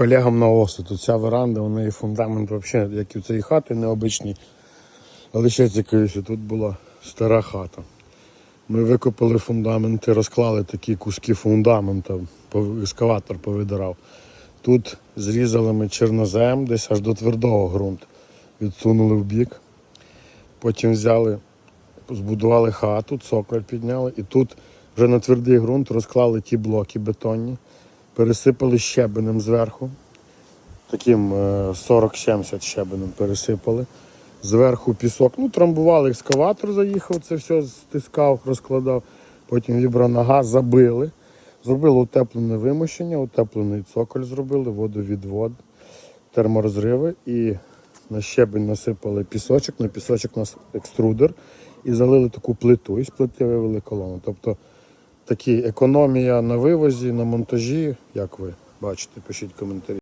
Колегам на. Тут ця веранда, у неї фундамент взагалі, як і в цієї хати необичний. Але ще цікавіше, тут була стара хата. Ми викопали фундаменти, розклали такі куски фундамента, ескаватор повидирав. Тут зрізали ми чорнозем, десь аж до твердого ґрунту. Відсунули в бік. Потім взяли, збудували хату, цоколь підняли, і тут вже на твердий ґрунт розклали ті блоки бетонні, пересипали щебенем зверху. Таким е, 40-70 щебенем пересипали. Зверху пісок. Ну, трамбували, екскаватор заїхав, це все стискав, розкладав. Потім вібронога забили. Зробили утеплене вимощення, утеплений цоколь зробили, водовідвод, терморозриви і на щебень насипали пісочок, на пісочок нас екструдер і залили таку плиту, і з плити вивели колону. Тобто такі економія на вивозі, на монтажі, як ви бачите, пишіть коментарі.